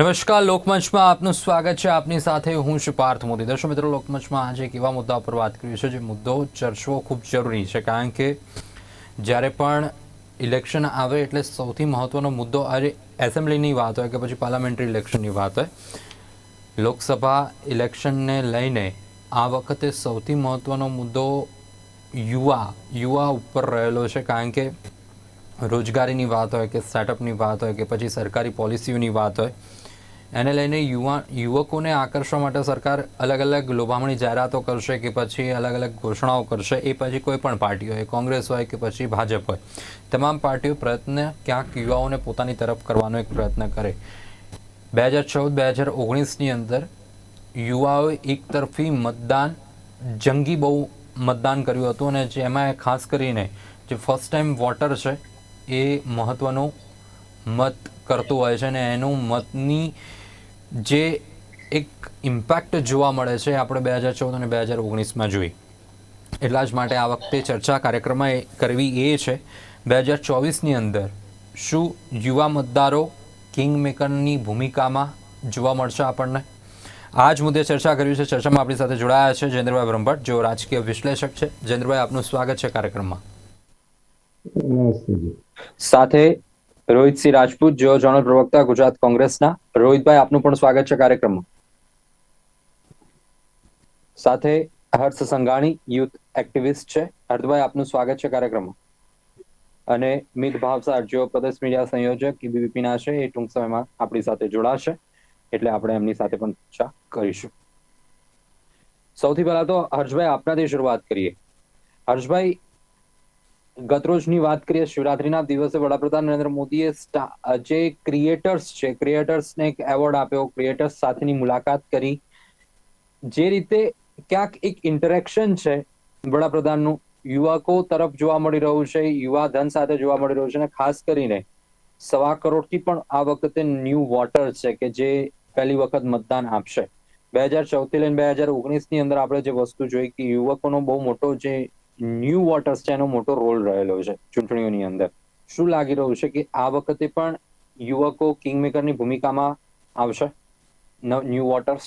નમસ્કાર, લોકમંચમાં આપનું સ્વાગત છે. આપની સાથે હું છું પાર્થ મોદી. દર્શક મિત્રો, લોકમંચમાં આજે એક એવા મુદ્દા પર વાત કરીએ છે જે મુદ્દો ચર્ચવો ખૂબ જરૂરી છે, કારણ કે જ્યારે પણ ઇલેક્શન આવે એટલે સૌથી મહત્વનો મુદ્દો આજે એસેમ્બલીની વાત હોય કે પછી પાર્લામેન્ટરી ઇલેક્શનની વાત હોય. લોકસભા ઇલેક્શનને લઈને આ વખતે સૌથી મહત્વનો મુદ્દો યુવા યુવા ઉપર રહેલો છે, કારણ કે રોજગારીની વાત હોય કે સ્ટાર્ટઅપની વાત હોય કે પછી સરકારી પોલિસીઓની વાત હોય. એને લઈને યુવા યુવકોને આકર્ષવા માટે સરકાર અલગ અલગ લોભામણી જાહેરાતો કરશે કે પછી અલગ અલગ ઘોષણાઓ કરશે, એ પછી કોઈ પણ પાર્ટી હોય, કોંગ્રેસ હોય કે પછી ભાજપ હોય. તમામ પાર્ટીઓ પ્રયત્ન ક્યાંક યુવાઓને પોતાની તરફ કરવાનો એક પ્રયત્ન કરે. બે હજાર ચૌદ, બે હજાર ઓગણીસની અંદર યુવાઓએ એક તરફી મતદાન, જંગી બહુ મતદાન કર્યું હતું અને જેમાં ખાસ કરીને જે ફર્સ્ટ ટાઈમ વોટર છે, એ મહત્ત્વનો મત કરતું હોય છે અને એનું મતની જે એક ઇમ્પેક્ટ જોવા મળે છે આપણે બે હજાર ચૌદ અને બે હજાર ઓગણીસમાં જોઈ. એટલા જ માટે આ વખતે ચર્ચા કાર્યક્રમમાં કરવી એ છે બે હજાર ચોવીસની અંદર શું યુવા મતદારો કિંગ મેકરની ભૂમિકામાં જોવા મળશે આપણને? આ જ મુદ્દે ચર્ચા કરવી છે. ચર્ચામાં આપણી સાથે જોડાયા છે જયેન્દ્રભાઈ બ્રહ્મભટ્ટ જેઓ રાજકીય વિશ્લેષક છે. જયેન્દ્રભાઈ આપનું સ્વાગત છે કાર્યક્રમમાં. નમસ્તે સાથે રોહિતસિંહ રાજપૂત, જેઓ જનરલ પ્રવક્તા, ગુજરાત કોંગ્રેસના. રોહિતભાઈ, આપનું પણ સ્વાગત છે કાર્યક્રમમાં. સાથે હર્ષ સંઘાણી, યુથ એક્ટિવિસ્ટ છે. હર્ષભાઈ, આપનું સ્વાગત છે કાર્યક્રમમાં. અને મિત ભાવસાર, જેઓ પ્રદેશ મીડિયા સંયોજક એબીવીપીના છે, એ ટૂંક સમયમાં આપણી સાથે જોડાશે. એટલે આપણે એમની સાથે પણ ચર્ચા કરીશું. સૌથી પહેલા તો હર્ષભાઈ, આપનાથી શરૂઆત કરીએ. હર્ષભાઈ ગતરોજની વાત કરીએ, શિવરાત્રીના દિવસે વડાપ્રધાન નરેન્દ્ર મોદીએ જે ક્રિએટર્સ છે ક્રિએટર્સને એક એવોર્ડ આપ્યો ક્રિએટર્સ સાથેની મુલાકાત કરી. જે રીતે ક્યાંક એક ઇન્ટરેક્શન છે વડાપ્રધાનનું, યુવકો તરફ જોવા મળી રહ્યું છે, યુવા ધન સાથે જોવા મળી રહ્યું છે અને ખાસ કરીને સવા કરોડથી પણ આ વખતે ન્યૂ વોટર છે કે જે પહેલી વખત મતદાન આપશે. બે હજાર ચૌદથી લઈને બે હજાર ઓગણીસની અંદર આપણે જે વસ્તુ જોઈ કે યુવકોનો બહુ મોટો જે ન્યૂ વોટર્સ છે એનો મોટો રોલ રહેલો છે ચૂંટણીઓની અંદર. શું લાગી રહ્યું છે કે આ વખતે પણ યુવકો કિંગમેકરની ભૂમિકામાં આવશે? New voters?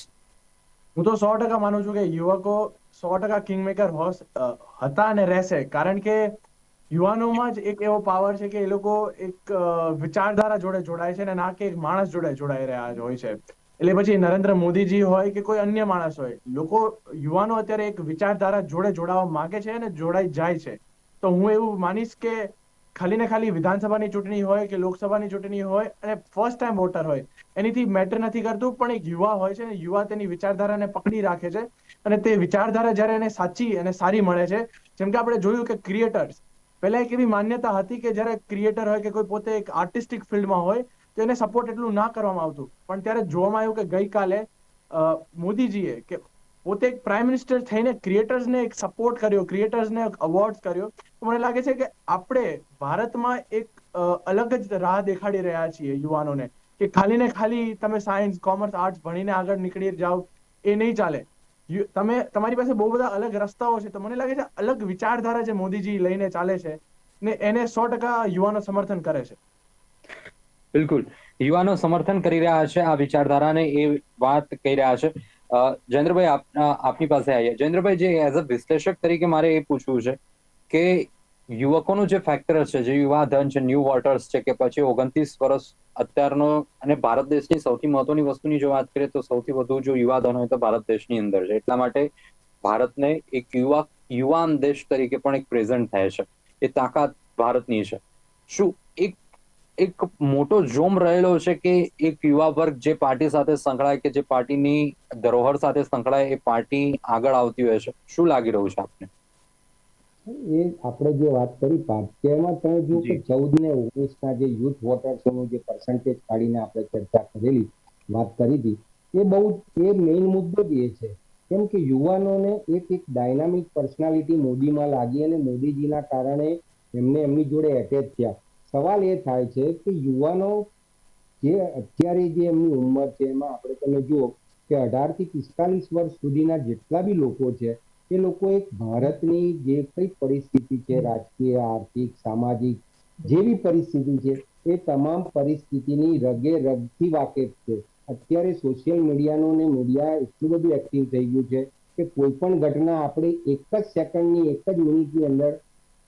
હું તો સો ટકા માનું છું કે યુવકો સો ટકા કિંગમેકર હતા અને રહેશે. કારણ કે યુવાનોમાં જ એક એવો પાવર છે કે એ લોકો એક વિચારધારા જોડે જોડાય છે અને ના કે એક માણસ જોડે જોડાઈ રહ્યા હોય છે. એટલે પછી નરેન્દ્ર મોદીજી હોય કે કોઈ અન્ય માણસ હોય, લોકો યુવાનો અત્યારે એક વિચારધારા જોડે જોડાવા માંગે છે અને જોડાઈ જાય છે. તો હું એવું માનીશ કે ખાલી ને ખાલી વિધાનસભાની ચૂંટણી હોય કે લોકસભાની ચૂંટણી હોય અને ફર્સ્ટ ટાઈમ વોટર હોય, એનીથી મેટર નથી કરતું, પણ એક યુવા હોય છે ને યુવા તેની વિચારધારાને પકડી રાખે છે અને તે વિચારધારા જ્યારે એને સાચી અને સારી મળે છે, જેમ કે આપણે જોયું કે ક્રિએટર્સ પહેલા એક એવી માન્યતા હતી કે જ્યારે ક્રિએટર હોય કે કોઈ પોતે એક આર્ટિસ્ટિક ફિલ્ડમાં હોય તો એને સપોર્ટ એટલું ના કરવામાં આવતું. પણ ત્યારે જોવામાં આવ્યું કે ગઈકાલે મોદીજીએ કે પોતે એક પ્રાઇમ મિનિસ્ટર થઈને ક્રિએટર્સને એક સપોર્ટ કર્યો ક્રિએટર્સને અવોર્ડ કર્યો. તો મને લાગે છે કે આપણે ભારતમાં એક અલગ જ રાહ દેખાડી રહ્યા છીએ યુવાનોને. કે ખાલી ને ખાલી તમે સાયન્સ કોમર્સ આર્ટ્સ ભણીને આગળ નીકળી જાઓ, એ નહીં ચાલે. તમે, તમારી પાસે બહુ બધા અલગ રસ્તાઓ છે. તો મને લાગે છે અલગ વિચારધારા જે મોદીજી લઈને ચાલે છે ને એને સો ટકા યુવાનો સમર્થન કરે છે. બિલકુલ. યુવાનો સમર્થન કરી રહ્યા છે, આ વિચારધારાને એ વાત કહી રહ્યા છે. જયેન્દ્રભાઈ આપની પાસે આવીએ. જયેન્દ્રભાઈ, જે એઝ અ વિશ્લેષક તરીકે મારે એ પૂછવું છે કે યુવકોનું જે ફેક્ટર છે, જે યુવા ધન છે ન્યૂ વોટર્સ છે કે પછી ઓગણત્રીસ વર્ષ અત્યારનો અને ભારત દેશની સૌથી મહત્વની વસ્તુની જો વાત કરીએ તો સૌથી વધુ જો યુવા ધન હોય તો ભારત દેશની અંદર છે. એટલા માટે ભારતને એક યુવા, યુવાન દેશ તરીકે પણ એક પ્રેઝન્ટ થાય છે. એ તાકાત ભારતની છે. શું એક એક મોટો જોમ રહેલો છે કે એક યુવા વર્ગ જે પાર્ટી સાથે સંકળાય કે જે પાર્ટીની ધરોહર સાથે સંકળાય એ પાર્ટી આગળ આવતી હોય છે. શું લાગી રહ્યું છે આપને? એ આપણે જે વાત કરી પાર્ટીમાં તમે જો કે ચૌદ ને ઓગણીસ ના જે યુથ વોટર્સનું જે પર્સન્ટેજ કાઢીને આપણે ચર્ચા કરેલી વાત કરી હતી એ બહુ એ મેઇન મુદ્દો જ એ છે. કેમ કે યુવાનોને એક એક ડાયનામિક પર્સનાલિટી મોદીમાં લાગી અને મોદીજીના કારણે એમને એમની જોડે એટેચ થયા. સવાલ એ થાય છે કે યુવાનો જે અત્યારે જે એમની ઉંમર છે, એમાં આપણે તમે જુઓ કે અઢારથી પિસ્તાલીસ વર્ષ સુધીના જેટલા બી લોકો છે, એ લોકો એક ભારતની જે કઈ પરિસ્થિતિ છે, રાજકીય, આર્થિક, સામાજિક, જેવી પરિસ્થિતિ છે, એ તમામ પરિસ્થિતિની રગે રગથી વાકેફ છે. અત્યારે સોશિયલ મીડિયાનું ને મીડિયા એટલું બધું એક્ટિવ થઈ ગયું છે કે કોઈ પણ ઘટના આપણે એક જ સેકન્ડની એક જ મિનિટની અંદર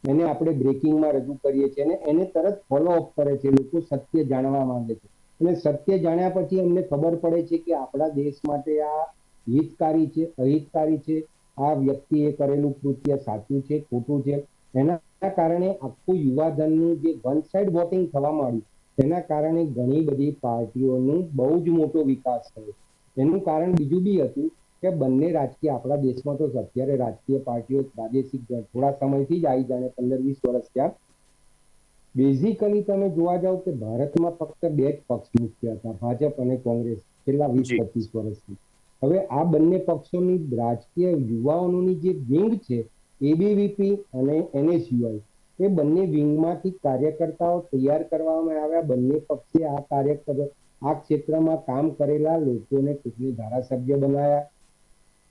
એને આપણે બ્રેકિંગમાં રજૂ કરીએ છીએ અને એને તરત ફોલો અપ કરે છે, લોકો સત્ય જાણવા માંગે છે. અને સત્ય જાણ્યા પછી એમને ખબર પડે છે કે આપણા દેશ માટે આ હિતકારી છે, અહિતકારી છે, આ વ્યક્તિએ કરેલું કૃત્ય સાચું છે, ખોટું છે. એના કારણે આખું યુવાધનનું જે વન સાઇડ વોટિંગ થવા માંડ્યું, તેના કારણે ઘણી બધી પાર્ટીઓનું બહુ જ મોટો વિકાસ થયો. એનું કારણ બીજું બી હતું કે બંને રાજકીય આપણા દેશમાં તો અત્યારે રાજકીય પાર્ટીઓ પ્રાદેશિક થોડા સમયથી જ આવી જાણે પંદર વીસ વર્ષ થયા. બેઝિકલી તમે જોવા જાવ કે ભારતમાં ફક્ત બે જ પક્ષ મુખ્ય હતા ભાજપ અને કોંગ્રેસ છેલ્લા વીસ પચીસ વર્ષથી. હવે આ બંને પક્ષોની રાજકીય યુવાઓની જે વિંગ છે એબીવીપી અને એનએસયુઆઈ એ બંને વિંગમાંથી કાર્યકર્તાઓ તૈયાર કરવામાં આવ્યા. બંને પક્ષે આ કાર્યકર આ ક્ષેત્રમાં કામ કરેલા લોકોને કેટલી ધારાસભ્ય બનાવ્યા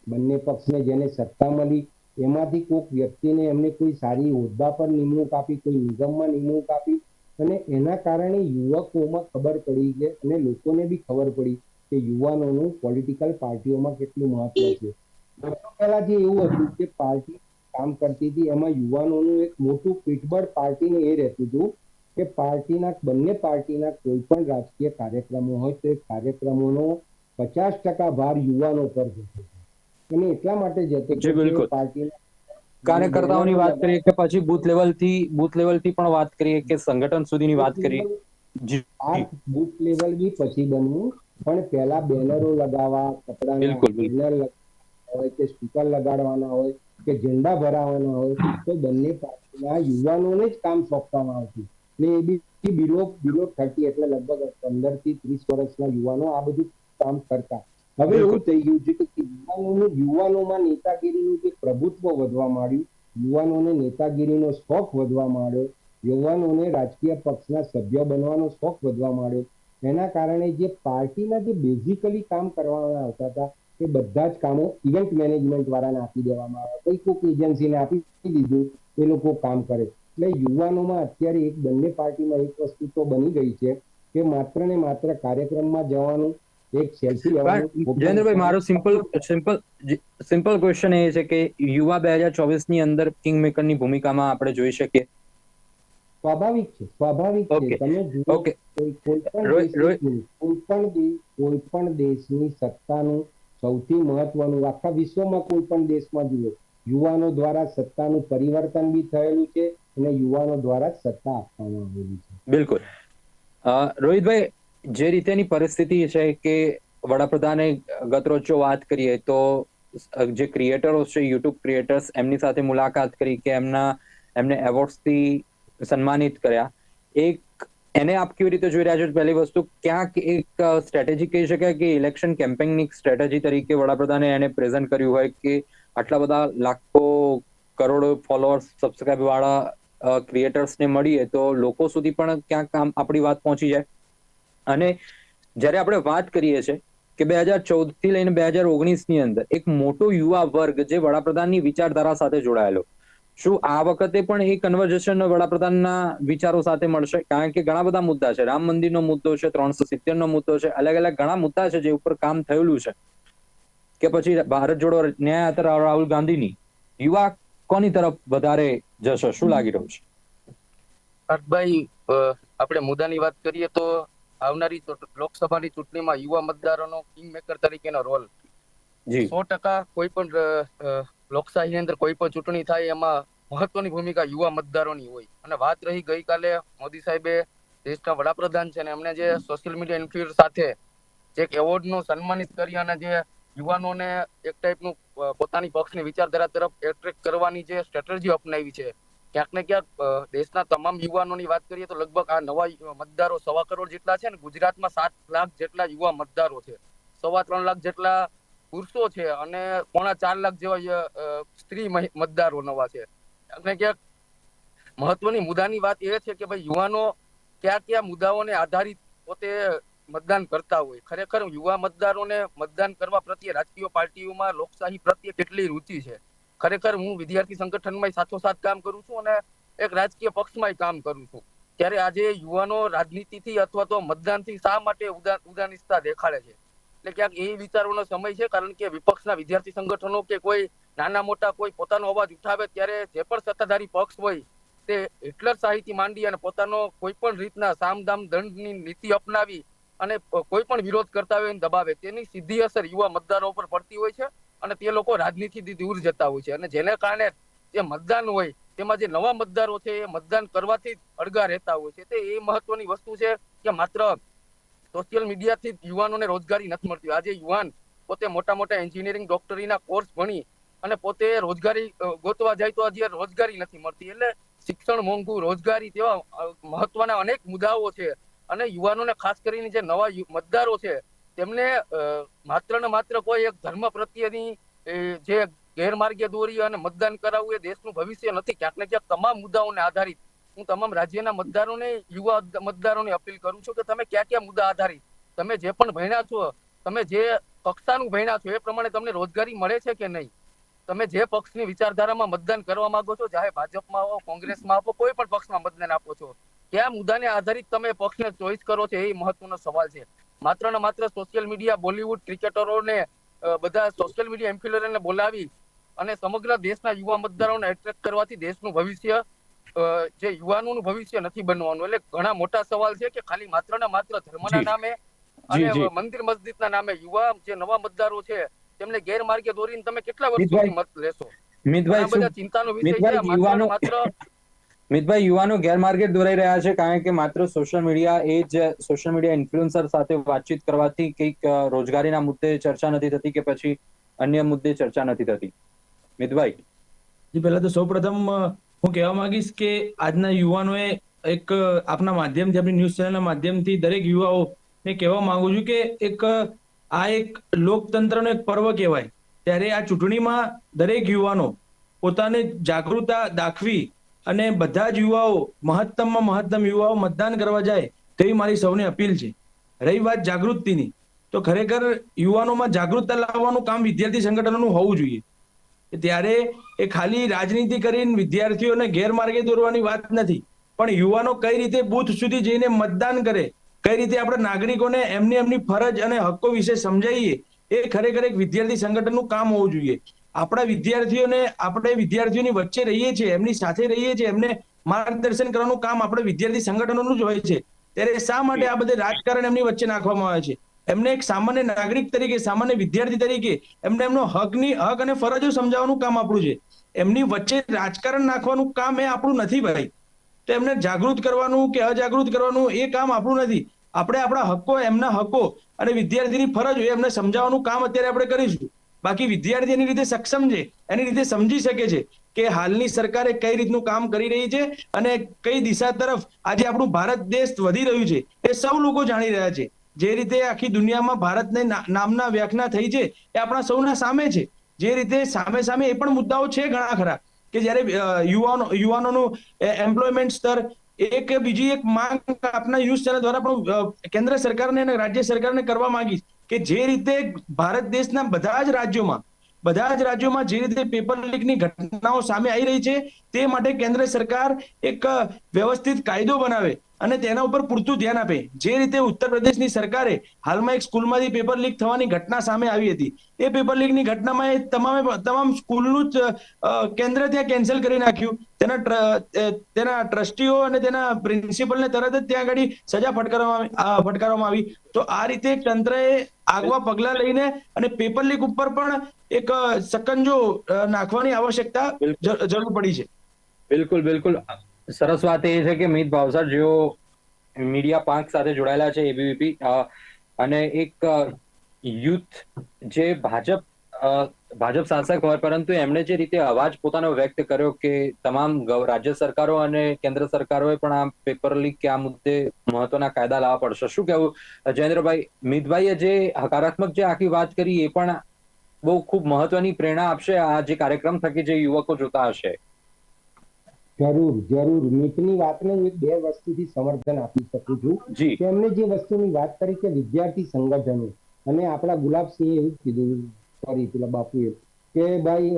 બંને પક્ષને જેને સત્તા મળી, એમાંથી કોઈક વ્યક્તિને એમને કોઈ સારી હોદ્દા પર નિમણૂક આપી, કોઈ નિગમમાં નિમણૂક આપી અને એના કારણે યુવકોમાં ખબર પડી છે અને લોકોને બી ખબર પડી કે યુવાનોનું પોલિટિકલ પાર્ટીઓમાં કેટલું મહત્વ છે. વર્ષો પહેલા જે એવું હતું કે પાર્ટી કામ કરતી હતી, એમાં યુવાનોનું એક મોટું પીઠબળ પાર્ટીને એ રહેતું હતું કે પાર્ટીના, બંને પાર્ટીના કોઈ પણ રાજકીય કાર્યક્રમો હોય તો એ કાર્યક્રમોનો પચાસ ટકા ભાર યુવાનો પર જતો અને એટલા માટે જ હતો જી, બિલકુલ. પાર્ટીના કાર્યકર્તાઓની વાત કરીએ કે પછી બૂથ લેવલથી બૂથ લેવલથી પણ વાત કરીએ કે સંગઠન સુધીની વાત કરીએ. આ બુથ લેવલ બી પછી બનવું પણ પહેલા બેનરો લગાવવા કપડાના. બેનર હોય કે સ્પીકર લગાડવાના હોય કે ઝંડા ભરાવાના હોય તો બંને પાર્ટીના યુવાનોને જ કામ સોંપવામાં આવતું. ને એ બી બિલો બિલો થર્ટી એટલે લગભગ પંદરથી ત્રીસ વર્ષના યુવાનો આ બધું કામ કરતા. હવે એવું થઈ ગયું છે કે યુવાનોનું યુવાનોમાં નેતાગીરીનું જે પ્રભુત્વ વધવા માંડ્યું યુવાનોને નેતાગીરીનો શોખ વધવા માંડ્યો યુવાનોને રાજકીય પક્ષના સભ્ય બનવાનો શોખ વધવા માંડ્યો. એના કારણે જે પાર્ટીના જે બેઝિકલી કામ કરવામાં આવતા હતા એ બધા જ કામો ઇવેન્ટ મેનેજમેન્ટ વાળાને આપી દેવામાં આવ્યા. કોઈ કોઈક એજન્સીને આપી દીધું એ લોકો કામ કરે. એટલે યુવાનોમાં અત્યારે એક બંને પાર્ટીમાં એક વસ્તુ તો બની ગઈ છે કે માત્ર ને માત્ર કાર્યક્રમમાં જવાનું એક સેલ્ફી જયેન્દ્રભાઈ મારો સિમ્પલ સિમ્પલ સિમ્પલ ક્વેશ્ચન એ છે કે યુવા બે હજાર ચોવીસની અંદર કિંગની ભૂમિકામાં આપણે જોઈ શકીએ. સ્વાભાવિક છે સ્વાભાવિક છે. તમે જુઓ કોઈ પણ કોઈ પણ કોઈ પણ દેશની સત્તાનું સૌથી મહત્વનું આખા વિશ્વમાં કોઈ પણ દેશમાં જુઓ યુવાનો દ્વારા સત્તાનું પરિવર્તન બી થયેલું છે અને યુવાનો દ્વારા સત્તા આપવામાં આવેલી છે. બિલકુલ. રોહિતભાઈ જે રીતેની પરિસ્થિતિ છે કે વડાપ્રધાને ગત રોજ જો વાત કરીએ તો જે ક્રિએટરો છે યુટ્યુબ ક્રિએટર્સ એમની સાથે મુલાકાત કરી કે એમના, એમને એવોર્ડ્સથી સન્માનિત કર્યા. એક, એને આપ કેવી રીતે જોઈ રહ્યા છો? પહેલી વસ્તુ, ક્યાંક એક સ્ટ્રેટેજી કહી શકાય કે ઇલેક્શન કેમ્પેનિંગ સ્ટ્રેટેજી તરીકે વડાપ્રધાને એને પ્રેઝન્ટ કર્યું હોય કે આટલા બધા લાખો કરોડો ફોલોઅર્સ સબસ્ક્રાઇબ વાળા ક્રિએટર્સને મળીએ તો લોકો સુધી પણ ક્યાંક આપણી વાત પહોંચી જાય? અને જ્યારે આપણે વાત કરીએ છીએ કે બે હજાર ચૌદથી લઈને બે હજાર ઓગણીસની અંદર એક મોટો યુવા વર્ગ જે વડાપ્રધાનની વિચારધારા સાથે જોડાયેલો. શું આ વખતે પણ એ કન્વર્ઝેશન વડાપ્રધાનના વિચારો સાથે મળશે? કારણ કે ઘણા બધા મુદ્દા છે. રામ મંદિરનો મુદ્દો છે, ત્રણસો સિત્તેર નો મુદ્દો છે અલગ અલગ ઘણા મુદ્દા છે જે ઉપર કામ થયેલું છે. કે પછી ભારત જોડો ન્યાય યાત્રા રાહુલ ગાંધીની યુવા કોની તરફ વધારે જશે? શું લાગી રહ્યું છે? પાર્થભાઈ આપણે મુદ્દાની વાત કરીએ તો આવનારી લોકસભાની ચૂંટણીમાં યુવા મતદારોનો કિંગ મેકર તરીકેનો રોલ સો ટકા કોઈ પણ લોકશાહીની અંદર કોઈ પણ ચૂંટણી થાય એમાં મહત્વની ભૂમિકા યુવા મતદારોની હોય. અને વાત રહી ગઈકાલે મોદી સાહેબે દેશના વડાપ્રધાન છે ને એમને જે સોશિયલ મીડિયા ઇન્ફ્લુઅન્સ સાથે જે એક એવોર્ડનું સન્માનિત કરી અને જે યુવાનોને એક ટાઈપનું પોતાની પક્ષની વિચારધારા તરફ એટ્રેક્ટ કરવાની જે સ્ટ્રેટેજી અપનાવી છે ક્યાંક ને ક્યાંક દેશના તમામ યુવાનોની વાત કરીએ તો લગભગ આ નવા મતદારો સવા કરોડ જેટલા છે ને ગુજરાતમાં સાત લાખ જેટલા યુવા મતદારો છે. સવા ત્રણ લાખ જેટલા પુરુષો છે અને પોણા ચાર લાખ જેવા સ્ત્રી મતદારો નવા છે. ક્યાંક ને ક્યાંક મહત્વની મુદ્દાની વાત એ છે કે ભાઈ યુવાનો કયા કયા મુદ્દાઓને આધારિત પોતે મતદાન કરતા હોય. ખરેખર યુવા મતદારોને મતદાન કરવા પ્રત્યે રાજકીય પાર્ટીઓમાં લોકશાહી પ્રત્યે કેટલી રુચિ છે? ખરેખર હું વિદ્યાર્થી સંગઠનમાં સાથોસાથ કામ કરું છું અને એક રાજકીય પક્ષમાં કામ કરું છું. ત્યારે આજે યુવાનો રાજનીતિથી અથવા તો મતદાનથી શા માટે ઉદા- ઉદાસીનતા દેખાડે છે? એટલે ક્યાંક એ વિચારવાનો સમય છે, કારણ કે વિપક્ષના વિદ્યાર્થી સંગઠનો કે કોઈ નાના મોટા કોઈ પોતાનો અવાજ ઉઠાવે ત્યારે જે પણ સત્તાધારી પક્ષ હોય તે હિટલર શાહીથી માંડી અને પોતાનો કોઈ પણ રીતના સામદામ દંડની નીતિ અપનાવી અને કોઈ પણ વિરોધ કરતા હોય દબાવે. તેની સીધી અસર યુવા મતદારો ઉપર પડતી હોય છે. અને તે લોકો રાજનીતિથી દૂર જતા હોય છે. અને જેને કારણે જે મતદાન હોય, તેમાં જે નવા મતદારો છે, એ મતદાન કરવાથી અડગા રહેતા હોય છે. તે એ મહત્વની વસ્તુ છે કે માત્ર સોશિયલ મીડિયાથી યુવાનોને રોજગારી નથી મળતી. આજે યુવાન પોતે મોટા મોટા એન્જિનિયરિંગ ડોક્ટરીના કોર્સ ભણી અને પોતે રોજગારી ગોતવા જાય તો હજી રોજગારી નથી મળતી. એટલે શિક્ષણ મોંઘું, રોજગારી તેવા મહત્વના અનેક મુદ્દાઓ છે. અને યુવાનોને ખાસ કરીને જે નવા મતદારો છે તેમને માત્ર ને માત્ર કોઈ એક ધર્મ પ્રત્યેની જે ગેરમાર્ગે દોરી અને મતદાન કરાવવું એ દેશનું ભવિષ્ય નથી. ક્યાંક ને ક્યાંક તમામ મુદ્દાઓને આધારિત. હું તમામ રાજ્યના મતદારોને, યુવા મતદારોને અપીલ કરું છું કે તમે ક્યાં ક્યાં મુદ્દા આધારિત. તમે જે પણ ભણ્યા છો, તમે જે કક્ષાનું ભણ્યા છો, એ પ્રમાણે તમને રોજગારી મળે છે કે નહીં? તમે જે પક્ષની વિચારધારામાં મતદાન કરવા માંગો છો ચાહે ભાજપમાં આવો, કોંગ્રેસમાં આપો, કોઈ પણ પક્ષમાં મતદાન આપો છો, કયા મુદ્દાને આધારિત તમે પક્ષને ચોઈસ કરો છો એ મહત્વનો સવાલ છે. માત્ર ને માત્ર સોશિયલ મીડિયા બોલિવૂડ ક્રિકેટરોને બધા સોશિયલ મીડિયા ઇન્ફ્લુએન્સરને બોલાવી અને સમગ્ર દેશના યુવા મતદારોને એટ્રેક્ટ કરવાથી દેશનું ભવિષ્ય જે યુવાનોનું ભવિષ્ય નથી બનવાનું. એટલે ઘણા મોટા સવાલ છે કે ખાલી માત્ર ને માત્ર ધર્મના. નામે અને મંદિર મસ્જિદના નામે યુવા જે નવા મતદારો છે તેમને ગેરમાર્ગે દોરીને તમે કેટલા વર્ષ મિતભાઈ, સુધી મત લેશો? મિતભાઈ બધા ચિંતાનો વિષય છે. માત્ર મિતભાઈ, યુવાનો ગેરમાર્ગે દોરાઈ રહ્યા છે કારણ કે માત્ર સોશિયલ મીડિયા એ જ સોશિયલ મીડિયા ઇન્ફ્લુએન્સર સાથે વાતચીત કરવાથી કંઈક રોજગારીના મુદ્દે ચર્ચા નથી થતી કે પછી અન્ય મુદ્દે ચર્ચા નથી થતી. મિતભાઈ? જી, પહેલા તો સૌપ્રથમ હું કહેવા માંગીશ કે આજના યુવાનોએ એક આપના માધ્યમથી આપણી ન્યૂઝ ચેનલના માધ્યમથી દરેક યુવાઓને કહેવા માંગુ છું કે એક આ એક લોકતંત્રનો એક પર્વ કહેવાય. ત્યારે આ ચૂંટણીમાં દરેક યુવાનો પોતાને જાગૃતતા દાખવી અને બધા જ યુવાઓ મહત્તમમાં મહત્તમ યુવાઓ મતદાન કરવા જાય તેવી મારી સૌને અપીલ છે. રહી વાત જાગૃતિની. તો ખરેખર યુવાનોમાં જાગૃતતા લાવવાનું કામ વિદ્યાર્થી સંગઠનોનું હોવું જોઈએ. ત્યારે એ ખાલી રાજનીતિ કરીને વિદ્યાર્થીઓને ગેરમાર્ગે દોરવાની વાત નથી. પણ યુવાનો કઈ રીતે બૂથ સુધી જઈને મતદાન કરે, કઈ રીતે આપણે નાગરિકોને એમની એમની ફરજ અને હક્કો વિશે સમજાવીએ એ ખરેખર એક વિદ્યાર્થી સંગઠનનું કામ હોવું જોઈએ. આપણા વિદ્યાર્થીઓને આપણે વિદ્યાર્થીઓની વચ્ચે રહીએ છીએ, એમની સાથે રહીએ છીએ, એમને માર્ગદર્શન કરવાનું કામ આપણે વિદ્યાર્થી સંગઠનોનું જ હોય છે. ત્યારે શા માટે આ બધે રાજકારણ એમની વચ્ચે નાખવામાં આવે છે? એમને એક સામાન્ય નાગરિક તરીકે, સામાન્ય વિદ્યાર્થી તરીકે એમને એમનો હકની હક અને ફરજો સમજાવવાનું કામ આપણું છે. એમની વચ્ચે રાજકારણ નાખવાનું કામ એ આપણું નથી ભાઈ. તો એમને જાગૃત કરવાનું કે અજાગૃત કરવાનું એ કામ આપણું નથી. આપણે આપણા હકો, એમના હકો અને વિદ્યાર્થીની ફરજ એમને સમજાવવાનું કામ અત્યારે આપણે કરીશું. બાકી વિદ્યાર્થી એની રીતે સક્ષમ છે, એની રીતે સમજી શકે છે કે હાલની સરકારે કઈ રીતનું કામ કરી રહી છે અને કઈ દિશા તરફ આજે આપણું ભારત દેશ વધી રહ્યું છે એ સૌ લોકો જાણી રહ્યા છે. જે રીતે આખી દુનિયામાં ભારતને નામના વ્યાખ્યા થઈ છે એ આપણા સૌના સામે છે. જે રીતે સામે સામે એ પણ મુદ્દાઓ છે ઘણા ખરા કે જ્યારે યુવાનો, યુવાનોનું એમ્પ્લોયમેન્ટ સ્તર એક બીજી એક માંગ આપના યુઝ ચેનલ દ્વારા પણ કેન્દ્ર સરકારને અને રાજ્ય સરકારને કરવા માંગીશ કે જે રીતે ભારત દેશના બધા જ રાજ્યોમાં, બધા જ રાજ્યોમાં જે રીતે પેપર લીકની ઘટનાઓ સામે આવી રહી છે, તે માટે કેન્દ્ર સરકાર એક વ્યવસ્થિત કાયદો બનાવે. અને તેના ઉપર પૂરતું ધ્યાન આપે. જે રીતે ઉત્તર પ્રદેશની સરકારે હાલમાં એક સ્કૂલમાંથી પેપર લીક થવાની ઘટના સામે આવી હતી. એ પેપર લીકની ઘટનામાં એ તમામે તમામ સ્કૂલનું જ કેન્દ્ર ત્યાં કેન્સલ કરી નાખ્યું. તેના તેના ટ્રસ્ટીઓ અને તેના પ્રિન્સિપલને તરત જ ત્યાં આગળ સજા ફટકારવામાં ફટકારવામાં આવી. તો આ રીતે તંત્રએ આગવા પગલા લઈને અને પેપર લીક ઉપર પણ એક સકંજો નાખવાની આવશ્યકતા જરૂર પડી છે. બિલકુલ બિલકુલ. સરસ વાત એ છે કે મિત ભાવસાર જેઓ મીડિયા પાંખ સાથે જોડાયેલા છે એબીવીપી અને એક યુથ જે ભાજપ ભાજપ શાસક હોય, પરંતુ એમણે જે રીતે અવાજ પોતાનો વ્યક્ત કર્યો કે તમામ રાજ્ય સરકારો અને કેન્દ્ર સરકારોએ પણ આ પેપર લીક કે આ મુદ્દે મહત્વના કાયદા લાવવા પડશે. શું કહેવું? જયેન્દ્રભાઈ, મિતભાઈએ જે હકારાત્મક જે આખી વાત કરી એ પણ બહુ ખૂબ મહત્વની પ્રેરણા આપશે આ જે કાર્યક્રમ થકી જે યુવકો જોતા હશે. જરૂર જરૂર. નીતની વાતને એક બે વસ્તુથી સમર્થન આપી શકું છું એમને જે વસ્તુની વાત કરી કે વિદ્યાર્થી સંગઠનો અને આપણા ગુલાબસિંહે એવું કીધું સોરી પેલા બાપુએ કે ભાઈ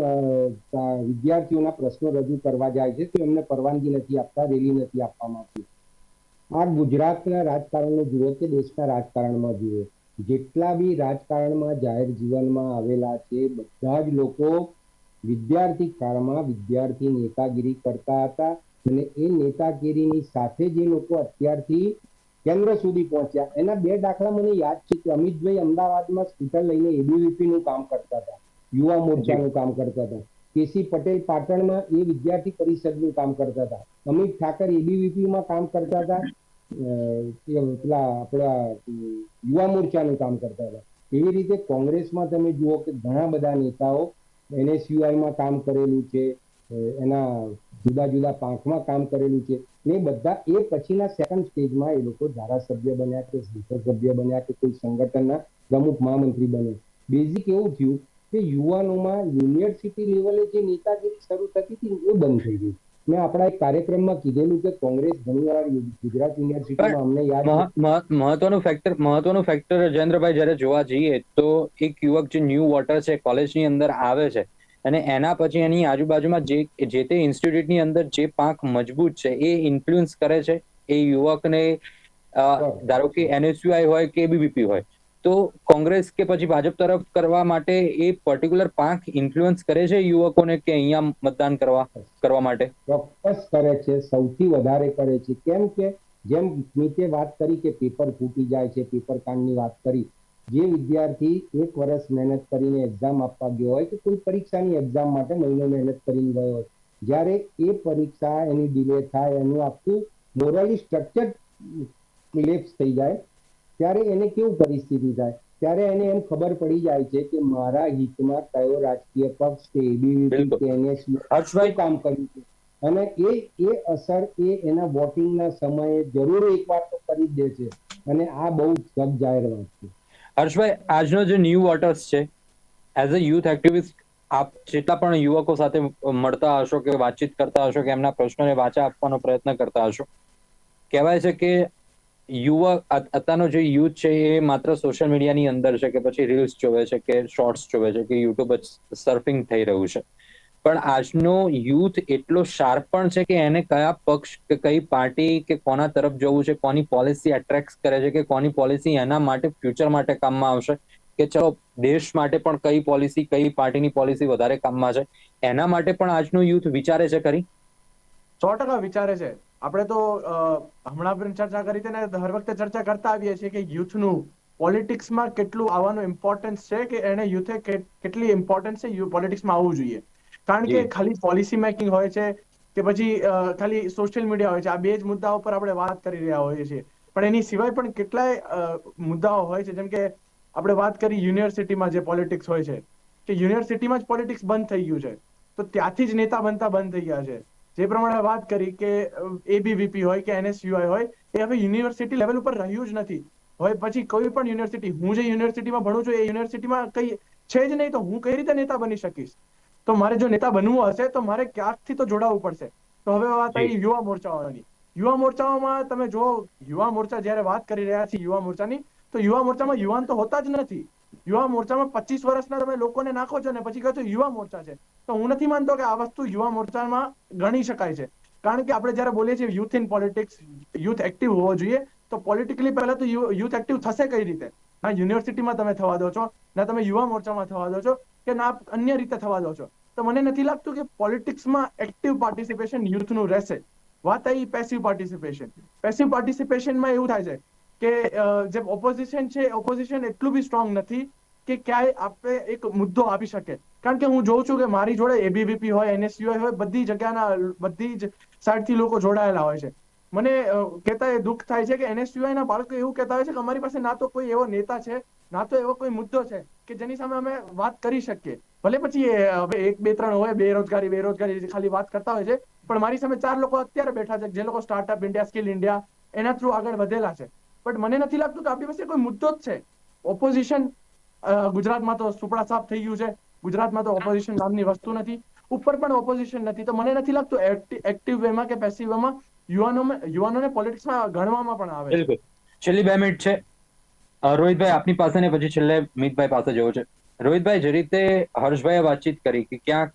વિદ્યાર્થીઓના પ્રશ્નો રજૂ કરવા જાય છે તો એમને પરવાનગી નથી આપતા રેલી નથી આપવામાં આવતી. આ ગુજરાતના રાજકારણને જુઓ કે દેશના રાજકારણમાં જુઓ જેટલા બી રાજકારણમાં જાહેર જીવનમાં આવેલા છે બધા જ લોકો વિદ્યાર્થી કાળમાં વિદ્યાર્થી નેતાગીરી કરતા હતા અને એ નેતાગીરીની સાથે જે લોકો અત્યારથી કેન્દ્ર સુધી પહોંચ્યા, એના બે દાખલા મને યાદ છે કે અમિતભાઈ અમદાવાદમાં સ્કૂટર લઈને એબીવીપી નું કામ કરતા હતા, યુવા મોરચાનું કામ કરતા હતા. કેસી પટેલ પાટણમાં એ વિદ્યાર્થી પરિષદનું કામ કરતા હતા. અમિત ઠાકર એબીવીપીમાં કામ કરતા હતા. પેલા આપણા યુવા મોરચાનું કામ કરતા હતા. એવી રીતે કોંગ્રેસમાં તમે જુઓ કે ઘણા બધા નેતાઓ NSUI માં કામ કરેલું છે એના જુદા જુદા પાંખમાં કામ કરેલું છે. ને બધા એ પછીના સેકન્ડ સ્ટેજમાં એ લોકો ધારાસભ્ય બન્યા કે સભ્ય બન્યા કે કોઈ સંગઠનના પ્રમુખ મહામંત્રી બન્યા. બેઝિક એવું થયું કે યુવાનોમાં યુનિવર્સિટી લેવલે જે નેતાગીરી શરૂ થતી હતી એ બંધ થઈ ગઈ. મેં આપણા એક કાર્યક્રમમાં કીધેલું કે કોંગ્રેસ ઘણીવાર ગુજરાત યુનિવર્સિટીમાં અમને યાદ મહત્વનું ફેક્ટર મહત્વનું ફેક્ટર જયેન્દ્રભાઈ જ્યારે જોવા જઈએ તો એક યુવક જે ન્યૂ વોટર છે કોલેજની અંદર આવે છે અને એના પછી એની આજુબાજુમાં જે જે તે ઇન્સ્ટિટ્યૂટની અંદર જે પાંખ મજબૂત છે એ ઇન્ફ્લુઅન્સ કરે છે એ યુવકને ધારો કે એનએસયુઆઈ હોય કે બીબીપી હોય. તો કોંગ્રેસ કે પછી ભાજપ તરફ કરવા માટે એ પર્ટિક્યુલર પાંખ ઇન્ફ્લુઅન્સ કરે છે યુવકોને કે અહીંયા મતદાન કરવા કરવા માટે? ચોક્કસ કરે છે, સૌથી વધારે કરે છે. કેમ કે જેમ નીચે વાત કરી કે પેપર ફૂટી જાય છે પેપર કાંડની વાત કરી, જે વિદ્યાર્થી એક વર્ષ મહેનત કરીને એક્ઝામ આપવા ગયો હોય કે કોઈ પરીક્ષાની એક્ઝામ માટે મહિનો મહેનત કરીને ગયો હોય, જ્યારે એ પરીક્ષા એની ડિલે થાય, એનું આખું મોરલી સ્ટ્રક્ચર લેપ્સ થઈ જાય ત્યારે એને કેવું પરિસ્થિતિ થાય? ત્યારે એને એમ ખબર પડી જાય છે કે મારા હિતમાં કયો રાજકીય પક્ષ છે એબીવીપી. કે કામ કર્યું છે? અને એ એ અસર એ એના વોટિંગના સમયે જરૂર એકવાર તો કરી જ દે છે. અને આ બહુ જગ જાહેર વાત છે. હર્ષભાઈ આજનો જે ન્યૂ વોટર્સ છે એઝ અ યુથ એક્ટિવિસ્ટ આપ જેટલા પણ યુવકો સાથે મળતા હશો કે વાતચીત કરતા હશો કે એમના પ્રશ્નોને વાચા આપવાનો પ્રયત્ન કરતા હશો કહેવાય છે કે અત- અત્યારનો જે યુથ છે એ માત્ર સોશિયલ મીડિયાની અંદર છે કે પછી રીલ્સ જોવે છે કે શોર્ટ્સ જોવે છે કે યુટ્યુબ જ સર્ફિંગ થઈ રહ્યું છે. પણ આજનો યુથ એટલો શાર્પ પણ છે કે એને કયા પક્ષ કે કઈ પાર્ટી કે કોના તરફ જવું છે, કોની પોલિસી એટ્રેક્ટ કરે છે કે કોની પોલિસી એના માટે ફ્યુચર માટે કામમાં આવશે કે ચલો દેશ માટે પણ કઈ પોલિસી કઈ પાર્ટીની પોલિસી વધારે કામમાં છે. એના માટે પણ આજનું યુથ વિચારે છે ખરી? સો ટકા વિચારે છે. આપણે તો હમણાં પણ ચર્ચા કરી હતી ને હર વખતે ચર્ચા કરતા આવીએ છીએ કે યુથનું પોલિટિક્સમાં કેટલું આવવાનું ઇમ્પોર્ટન્સ છે કે એને યુથે કેટલી ઇમ્પોર્ટન્સ છે પોલિટિક્સમાં આવવું જોઈએ? કારણ કે ખાલી પોલિસી મેકિંગ હોય છે કે પછી ખાલી સોશિયલ મીડિયા હોય છે. આ બે જ મુદ્દાઓ પર આપણે વાત કરી રહ્યા હોઈએ છીએ. પણ એની સિવાય પણ કેટલાય મુદ્દાઓ હોય છે. જેમ કે આપણે વાત કરી યુનિવર્સિટીમાં જે પોલિટિક્સ હોય છે કે યુનિવર્સિટીમાં જ પોલિટિક્સ બંધ થઈ ગયું છે. તો ત્યાંથી જ નેતા બનતા બંધ થઈ ગયા છે. જે પ્રમાણે વાત કરી કે એબીવીપી હોય કે એનએસયુઆઈ હોય એ હવે યુનિવર્સિટી લેવલ ઉપર રહ્યું જ નથી. હવે પછી કોઈ પણ યુનિવર્સિટી હું જે યુનિવર્સિટીમાં ભણું છું એ યુનિવર્સિટીમાં કઈ છે જ નહીં તો હું કઈ રીતે નેતા બની શકીશ? તો મારે જો નેતા બનવું હશે તો મારે ક્યાંકથી તો જોડાવવું પડશે? તો હવે વાત આવી યુવા મોરચાઓની યુવા મોરચાઓમાં તમે જો યુવા મોરચા જ્યારે વાત કરી રહ્યા છીએ યુવા મોરચાની તો યુવા મોરચામાં યુવાન તો હોતા જ નથી. યુવા મોરચામાં પચીસ વર્ષના તમે લોકોને નાખો છો ને પછી કહો છો યુવા મોરચા છે. તો હું નથી માનતો કે આ વસ્તુ યુવા મોરચામાં ગણી શકાય છે. કારણ કે આપણે જયારે બોલીએ છીએ youth in politics youth active હોવો જોઈએ, તો પોલિટિકલી પહેલા તો યુથ એક્ટિવ થશે કઈ રીતે? ના યુનિવર્સિટીમાં તમે થવા દો છો, ના તમે યુવા મોરચામાં થવા દો છો કે ના અન્ય રીતે થવા દો છો. તો મને નથી લાગતું કે પોલિટિક્સમાં એક્ટિવ પાર્ટિસિપેશન યુથનું રહેશે. વાત આવી પેસિવ પાર્ટિસિપેશન પેસિવ પાર્ટિસિપેશનમાં એવું થાય છે કે જે ઓપોઝિશન છે ઓપોઝિશન એટલું બી સ્ટ્રોંગ નથી કે ક્યાંય આપણે એક મુદ્દો આપી શકે. કારણ કે હું જોઉં છું કે મારી જોડે એબીવીપી હોય એનએસયુઆઈ હોય, બધી જગ્યાના, બધી જ સાઈડથી લોકો જોડાયેલા હોય છે. મને કહેતા એ દુઃખ થાય છે કે એનએસયુઆઈ ના બાળકો એવું કહેતા હોય છે કે અમારી પાસે ના તો કોઈ એવો નેતા છે, ના તો એવો કોઈ મુદ્દો છે કે જેની સામે અમે વાત કરી શકીએ. ભલે પછી હવે એક, બે, ત્રણ હોય, બેરોજગારી બેરોજગારી ખાલી વાત કરતા હોય છે, પણ મારી સામે ચાર લોકો અત્યારે બેઠા છે, જે લોકો સ્ટાર્ટઅપ ઇન્ડિયા સ્કિલ ઇન્ડિયા એના થ્રુ આગળ વધેલા છે. બટ મને નથી લાગતું કે આપણી પાસે કોઈ મુદ્દો જ છે. ઓપોઝિશન ગુજરાતમાં તો સુપડા સાફ થઈ ગયું છે. ગુજરાતમાં તો ઓપોઝિશન નામની વસ્તુ નથી. ઉપર પણ ઓપોઝિશન નથી. તો મને નથી લાગતું એક્ટિવ વેમાં કે પેસિવ વેમાં યુવાનોમાં, યુવાનોને પોલિટિક્સમાં ગણવામાં પણ આવે છેલ્લી બે મિનિટ છે. રોહિતભાઈ, આપની પાસે ને પછી છેલ્લે મિતભાઈ પાસે જવું છે. રોહિતભાઈ, જે રીતે હર્ષભાઈએ વાતચીત કરી કે ક્યાંક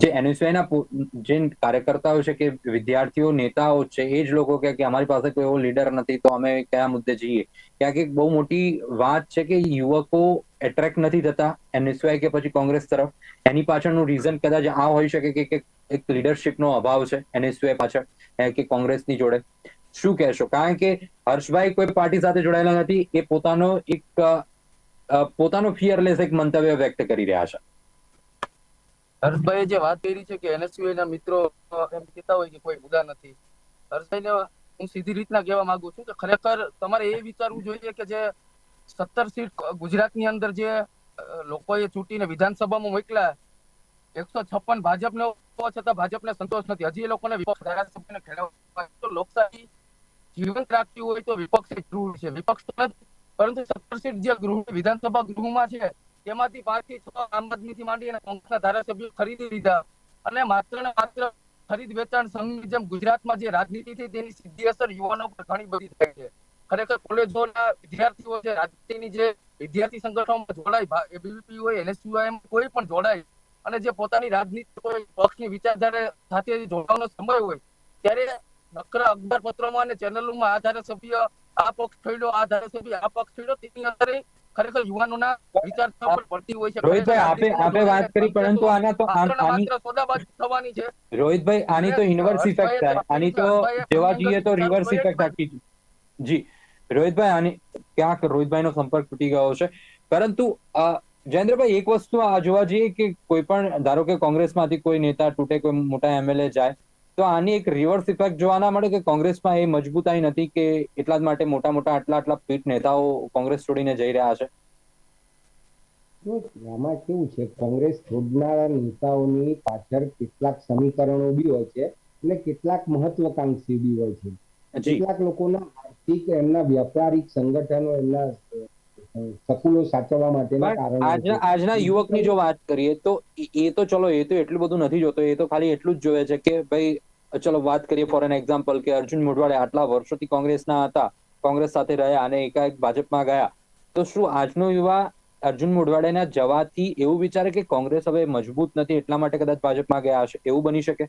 જે એનએસયુઆઈના જે કાર્યકર્તાઓ છે કે વિદ્યાર્થીઓ, નેતાઓ છે, એ જ લોકો કે અમારી પાસે કોઈ એવો લીડર નથી, તો અમે કયા મુદ્દે જઈએ? ક્યાંક એક બહુ મોટી વાત છે કે યુવકો એટ્રેક્ટ નથી થતા એનએસયુઆઈ કે પછી કોંગ્રેસ તરફ. એની પાછળનું રીઝન કદાચ આ હોઈ શકે કે એક લીડરશીપનો અભાવ છે એનએસવાય પાછળ કે કોંગ્રેસની જોડે. શું કહેશો? કારણ કે હર્ષભાઈ કોઈ પાર્ટી સાથે જોડાયેલા નથી, એ પોતાનો એક પોતાનો ફિયરલેસ એક મંતવ્ય વ્યક્ત કરી રહ્યા છે. હર્ષભાઈએ જે વાત કરી છે કે NSUI ના મિત્રો એમ કહેતા હોય કે કોઈ મુદ્દા નથી. હર્ષભાઈને હું સીધી રીતના કહેવા માંગુ છું કે ખરેખર તમારે એ વિચારવું જોઈએ કે જે સત્તર સીટ ગુજરાતની અંદર જે લોકોએ ચૂંટીને વિધાનસભામાં મોકલ્યા, એકસો છપ્પન ભાજપને હોવા છતાં ભાજપને સંતોષ નથી. હજી એ લોકોને વિપક્ષ ધારાસભ્યને ખેડવા તો લોકશાહી જીવંત રાખવી હોય તો વિપક્ષ જરૂરી છે. વિપક્ષ તો નથી, પરંતુ સત્તર સીટ જે ગૃહ, વિધાનસભા ગૃહમાં છે તેમાંથી પાંચ છ આમ આદમીથી માંડી અને કોંગ્રેસના ધારાસભ્યો ખરીદી લીધા. અને માત્ર ને માત્ર ખરીદ વેચાણ સંઘની જેમ ગુજરાતમાં જે રાજનીતિ થઈ તેની સીધી અસર યુવાનો પર ઘણી બધી થાય છે. ખરેખર કોલેજોના વિદ્યાર્થીઓ છે રાજનીતિની જે વિદ્યાર્થી સંગઠનોમાં જોડાય એબીવીપી હોય એનએસયુઆઈ કોઈ પણ જોડાય અને જે પોતાની રાજનીતિ કોઈ પક્ષની વિચારધારા સાથે જોડાવાનો સમય હોય, ત્યારે નકરા અખબાર પત્રોમાં અને ચેનલોમાં આ ધારાસભ્ય આ પક્ષ છોડ્યો, આ ધારાસભ્ય આ પક્ષ છોડ્યો, તેની અંદર ખરેખર યુવાનોના વિચાર પડતી હોય છે. રોહિતભાઈ આપે આપે વાત કરી પરંતુ આના તો ને આની માત્ર થવાની છે. રોહિતભાઈ આની તો ઇન્વર્સ ઇફેક્ટ થાય. આની તો જોવા જઈએ તો રિવર્સ ઇફેક્ટ આખી જી. રોહિતભાઈ આની ક્યાંક રોહિતભાઈનો સંપર્ક તૂટી ગયો છે. પરંતુ જયેન્દ્રભાઈ એક વસ્તુ આ જોવા જઈએ કે કોઈ પણ ધારો કે કોંગ્રેસમાંથી કોઈ નેતા તૂટે કોઈ મોટા એમએલએ જાય તો આની એક રિવર્સ ઇફેક્ટ જોવા ના મળે કે કોંગ્રેસમાં એ મજબૂતાઈ નથી કે એટલા જ માટે મોટા મોટા આટલા આટલા પીઠ નેતાઓ કોંગ્રેસ છોડીને જઈ રહ્યા છે? આમાં કેવું છે? કોંગ્રેસ છોડનારા નેતાઓની પાછળ કેટલાક સમીકરણો બી હોય છે અને કેટલાક મહત્વકાંક્ષી બી હોય છે. કેટલાક લોકોના આર્થિક એમના વ્યાપારિક સંગઠનો એમના સકુલો સાચવવા માટેના પણ આજના યુવકની જો વાત કરીએ તો એ- એ તો ચલો એ તો એટલું બધું નથી જોતો એ તો ખાલી એટલું જ જોવે છે કે ભાઈ ચલો વાત કરીએ ફોર એન એક્ઝામ્પલ કે અર્જુન મોઢવાડે આટલા વર્ષોથી કોંગ્રેસના હતા કોંગ્રેસ સાથે રહ્યા અને એકાએક ભાજપમાં ગયા. તો શું આજનો યુવા અર્જુન મોઢવાડેના જવાથી એવું વિચારે કે કોંગ્રેસ હવે મજબૂત નથી એટલા માટે કદાચ ભાજપમાં ગયા હશે? એવું બની શકે?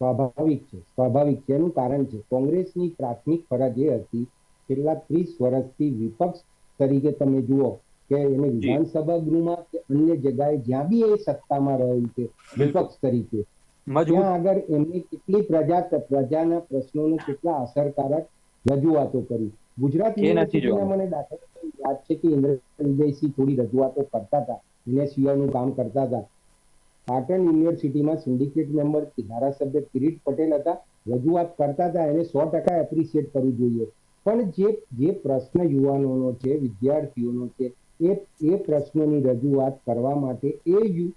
સ્વાભાવિક છે સ્વાભાવિક છે એનું કારણ છે કોંગ્રેસની પ્રાથમિક ફરજ એ હતી છેલ્લા ત્રીસ વર્ષથી વિપક્ષ તરીકે તમે જુઓ કે એને વિધાનસભા ગૃહમાં કે અન્ય જગ્યાએ જ્યાં બી એ સત્તામાં રહ્યું છે વિપક્ષ તરીકે મજબૂત આગળ એમની કેટલી પ્રજા પ્રજાના પ્રશ્નોનું કેટલા અસરકારક રજૂઆતો કરી. ગુજરાત યુનિવર્સિટીના મને દાખલા યાદ છે કે ઇન્દ્ર વિજયસિંહ થોડી રજૂઆતો કરતા હતા. એને સિવાયનું કામ કરતા હતા. પાટણ યુનિવર્સિટીમાં સિન્ડિકેટ મેમ્બર ધારાસભ્ય કિરીટ પટેલ હતા. રજૂઆત કરતા હતા એને સો ટકા એપ્રિશિએટ કરવું જોઈએ. પણ જે જે પ્રશ્ન યુવાનોનો છે વિદ્યાર્થીઓનો છે એ એ પ્રશ્નોની રજૂઆત કરવા માટે એ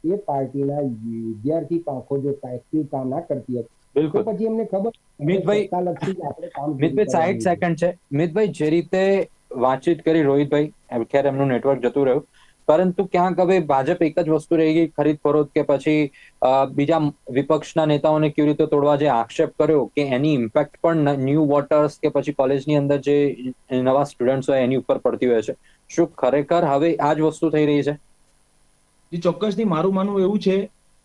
એ પાર્ટીના વિદ્યાર્થી પાંખો જો એક્ટિવ કામ ના કરતી હતી. બિલકુલ. પછી એમને ખબર મિતભાઈ- મિતભાઈ સાઈઠ સેકન્ડ છે. મિતભાઈ જે રીતે વાતચીત કરી રોહિતભાઈ ખેર એમનું નેટવર્ક જતું રહ્યું. પરંતુ ક્યાંક હવે ભાજપ એક જ વસ્તુ રહી ગઈ, ખરીદ ફરોદ કે પછી બીજા વિપક્ષના નેતાઓને કેવી રીતે તોડવા જે આક્ષેપ કર્યો કે એની ઇમ્પેક્ટ પણ ન્યૂ વોટર્સ કે પછી કોલેજની અંદર જે નવા સ્ટુડન્ટ્સ હોય એની ઉપર પડતી હોય છે. શું ખરેખર હવે આ જ વસ્તુ થઈ રહી છે? જે, ચોક્કસથી મારું માનવું એવું છે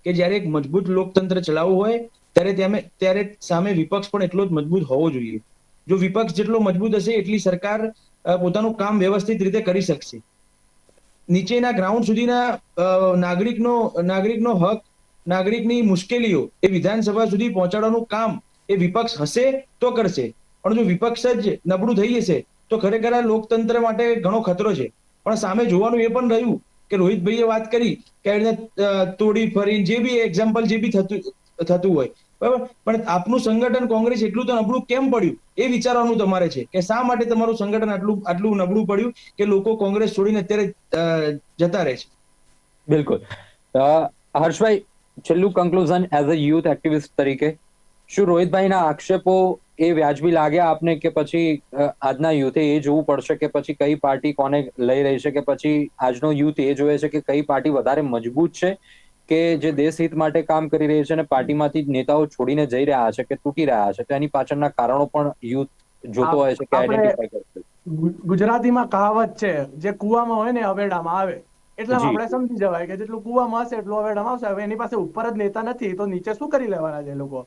કે જ્યારે એક મજબૂત લોકતંત્ર ચલાવવું હોય, ત્યારે ત્યાં ત્યારે સામે વિપક્ષ પણ એટલો જ મજબૂત હોવો જોઈએ. જો વિપક્ષ જેટલો મજબૂત હશે, એટલી સરકાર પોતાનું કામ વ્યવસ્થિત રીતે કરી શકશે. નીચેના ગ્રાઉન્ડ સુધીના નાગરિકનો નાગરિકનો હક, નાગરિકની મુશ્કેલીઓ એ વિધાનસભા સુધી પહોંચાડવાનું કામ એ વિપક્ષ હશે તો કરશે. પણ જો વિપક્ષ જ નબળું થઈ જશે, તો ખરેખર આ લોકતંત્ર માટે ઘણો ખતરો છે. પણ સામે જોવાનું એ પણ રહ્યું કે રોહિતભાઈએ વાત કરી કે એને તોડી ફરી જે બી એક્ઝામ્પલ જે બી થતું થતું હોય બરાબર? પણ આપનું સંગઠન કોંગ્રેસ એટલું તો નબળું કેમ પડ્યું? એ વિચારવાનું તમારે છે કે શા માટે તમારું સંગઠન આટલું આટલું નબળું પડ્યું કે લોકો કોંગ્રેસ છોડીને અત્યારે જતા રહે છે? બિલકુલ. હર્ષભાઈ, છેલ્લું conclusion as a youth activist તરીકે, શું રોહિતભાઈના આક્ષેપો એ વ્યાજબી લાગ્યા આપને કે પછી આજના યુથે એ જોવું પડશે કે પછી કઈ પાર્ટી કોને લઈ રહી છે કે પછી આજનો યુથ એ જોવે છે કે કઈ પાર્ટી વધારે મજબૂત છે? કે જે દેશ હિત માટે કામ કરી રહી છે અને પાર્ટીમાંથી નેતાઓ છોડીને જઈ રહ્યા છે કે તૂટી રહ્યા છે તો એની પાછળના કારણો પણ યુથ જોતો હોય છે કે આઈડેન્ટિફાઈ કરશે ગુજરાતીમાં કહાવત છે જે કુવામાં હોય ને અવેડામાં આવે. એટલે આપણે સમજી જવાય કે જેટલું કુવામાં હશે એટલું અવેડામાં આવશે. હવે એની પાસે ઉપર જ નેતા નથી તો નીચે શું કરી લેવાના છે લોકો?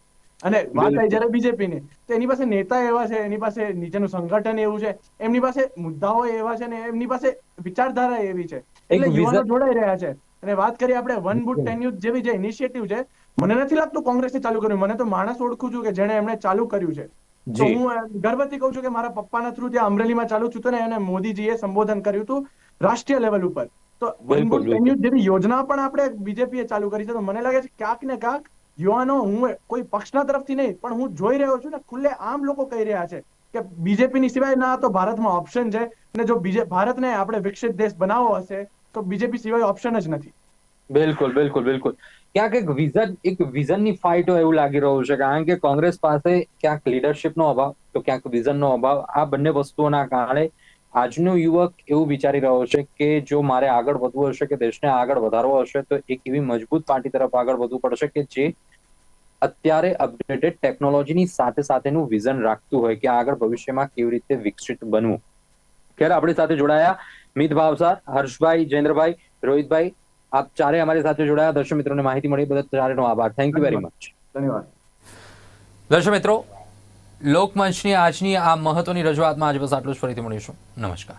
અને વાત આવી જયારે બીજેપી ની તો એની પાસે નેતા એવા છે એની પાસે નીચેનું સંગઠન એવું છે એમની પાસે મુદ્દાઓ એવા છે ને એમની પાસે વિચારધારા એવી છે. એટલે યુવાનો જોડાઈ રહ્યા છે. અને વાત કરીએ આપણે વન બુટ ટેન યુથ જેવી જે ઇનિશિયેટિવ છે મને નથી લાગતું કોંગ્રેસે ચાલુ કર્યું. મને તો માણસ ઓળખું છું કે જેણે એમણે ચાલુ કર્યું છે. તો હું ગર્વથી કહું છું કે મારા પપ્પાના થ્રુ જે અમરેલીમાં ચાલુ છું ને એને મોદીજીએ સંબોધન કર્યું હતું રાષ્ટ્રીય લેવલ ઉપર. તો વન બુટ ટેન યુથ જેવી યોજના પણ આપણે બીજેપીએ ચાલુ કરી છે. તો મને લાગે છે ક્યાંક ને ક્યાંક યુવાનો હું કોઈ પક્ષના તરફથી નહીં પણ હું જોઈ રહ્યો છું ને ખુલ્લે આમ લોકો કહી રહ્યા છે કે બીજેપીની સિવાય ના તો ભારતમાં ઓપ્શન છે. અને જો બીજે ભારતને આપણે વિકસિત દેશ બનાવવો હશે તો બીજેપી સિવાય ઓપ્શન જ નથી. બિલકુલ બિલકુલ બિલકુલ. ક્યાંક એક વિઝન એક વિઝનની ફાઇટ હોય એવું લાગી રહ્યું છે. કારણ કે કોંગ્રેસ પાસે ક્યાંક લીડરશિપનો અભાવ, તો ક્યાંક વિઝનનો અભાવ, આ બંને વસ્તુઓના કારણે આજનો યુવક એવું વિચારી રહ્યો છે કે જો મારે આગળ વધવું હશે, કે દેશને આગળ વધારવો હશે, તો એક એવી મજબૂત પાર્ટી તરફ આગળ વધવું પડશે કે જે અત્યારે અપડેટેડ ટેકનોલોજીની સાથે સાથેનું વિઝન રાખતું હોય કે આગળ ભવિષ્યમાં કેવી રીતે વિકસિત બનવું. ત્યારે આપણી સાથે જોડાયા. મિત ભાવસાર હર્ષભાઈ જયેન્દ્રભાઈ રોહિતભાઈ આપ ચારે અમારી સાથે જોડાયા. દર્શક મિત્રોને માહિતી મળી. બધા ચારેનો આભાર. થેન્ક યુ વેરી મચ ધન્યવાદ. દર્શક મિત્રો લોકમંચની આજની આ મહત્વની રજૂઆતમાં આજ બસ આટલું જ. ફરીથી મળીશું. નમસ્કાર.